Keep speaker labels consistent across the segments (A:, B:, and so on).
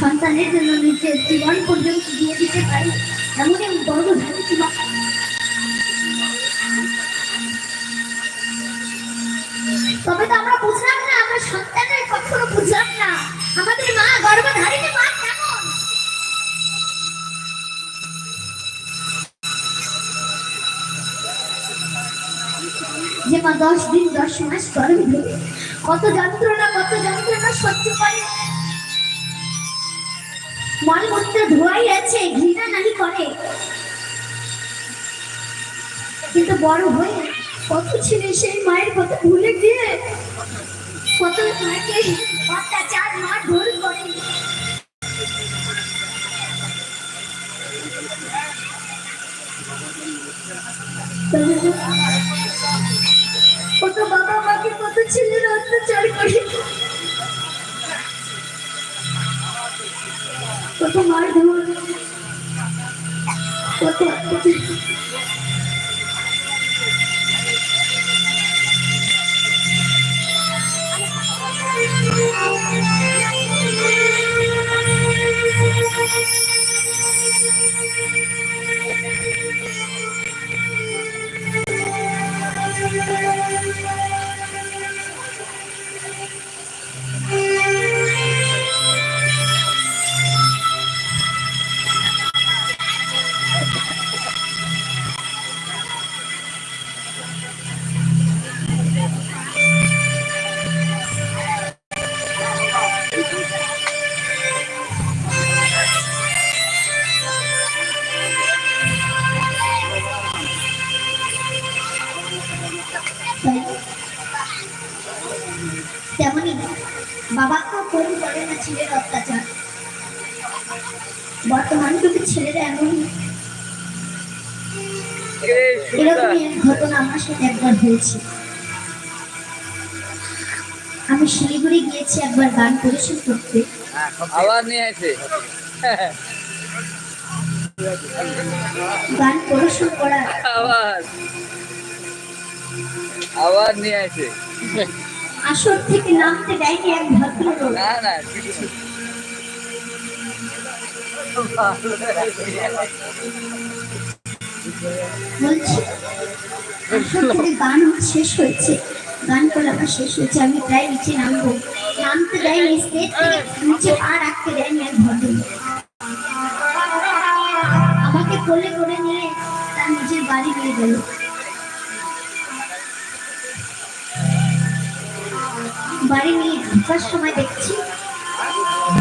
A: সন্তানের জন্য নিজের জীবন পর্যন্ত দিয়ে দিতে পারি, এমনই বড় ভাবি কি মা তবে তো আমরা বুঝলাম না, আমরা সন্তানের কখনো বুঝলাম না। আমাদের মা গর্ভধারিণী মা যে মা দশ দিন, দশ মাস গর্ভে কত যন্ত্রণা কত যন্ত্রণা সহ্য করে। মলমূত্র ধোয়াই আছে, ঘৃণা নাহি করে। কিন্তু বড় হয়ে কত ছেলে সেই মায়ের কথা ভুলে গিয়ে কত মাকে অত্যাচার মার ঢোল করে। কত বাবা মাকে কত ছেলের অত্যাচার করে। কত মার ঢোল কত করে না ছেলের অত্যাচার। বর্তমান কিন্তু ছেলেরা এমন এরকমই এক ঘটনা আমার সাথে একবার হয়েছে। আমি শিলিগুড়ি গিয়েছি একবার গান পরিশোধ করতে।
B: আবার নিয়ে আসে
A: গান পরিশোধ করার।
B: আবার আবার নিয়ে আসে
A: আসর থেকে নামতে দেয়নি এক ভদ্রলোক বলছি আসর থেকে গান শেষ হয়েছে। গান করা শেষ হয়েছে আমি প্রায় নিচে নামবো। নামতে দেয়নি স্টেজ থেকে নিচে পা রাখতে দেয়নি এক ভদ্রলোক আমাকে কোলে করে নিয়ে তার নিজের বাড়ি নিয়ে গেল। বাড়ি নিয়ে ঢোকার সময় দেখছি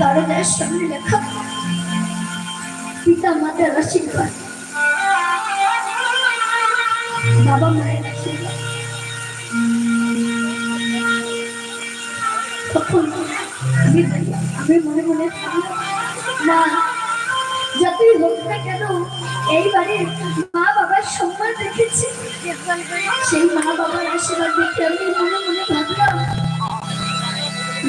A: দরজার সামনে লেখা, পিতা মাতার আশীর্বাদ। বাবা মায়ের আশীর্বাদ। তখন আমি মনে মনে মা, যতই হোক না কেন, এই মা বাবার সম্মান রেখেছে। সেই মা বাবার আশীর্বাদ দেখে আমি মনে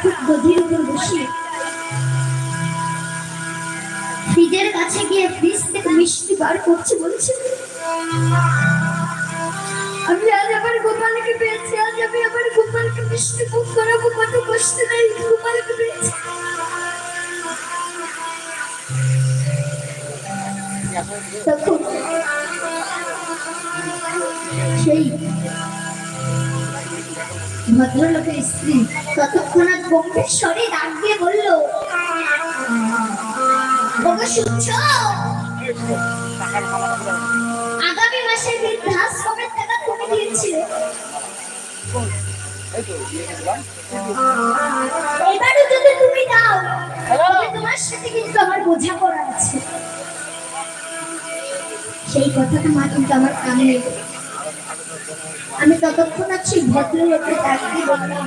A: ফুট গভীর উপর বসিয়ে ফ্রিজের কাছে গিয়ে ফ্রিজ থেকে মিষ্টি বার করছে বলছে। আমি আজ আবার গোপালকে পেয়েছি, আজ আমি আবার গোপালকে মিষ্টি মুখ করাবো কত কষ্ট নেই, গোপালকে পেয়েছি। তখন সেই ভদ্রলোকের স্ত্রী ততক্ষণাৎ গম্ভীর স্বরে ডাক দিয়ে বলল আগামী মাসে বৃদ্ধাশ্রমের টাকা তুমি দিয়েছিলে এবারও যদি তুমি দাও তোমার সাথে কিন্তু আমার বোঝাপড়া আছে সেই কথাটা মা কিন্তু আমার কানে। আমি ততক্ষণ আছি ভদ্রলোকের ডাক বললাম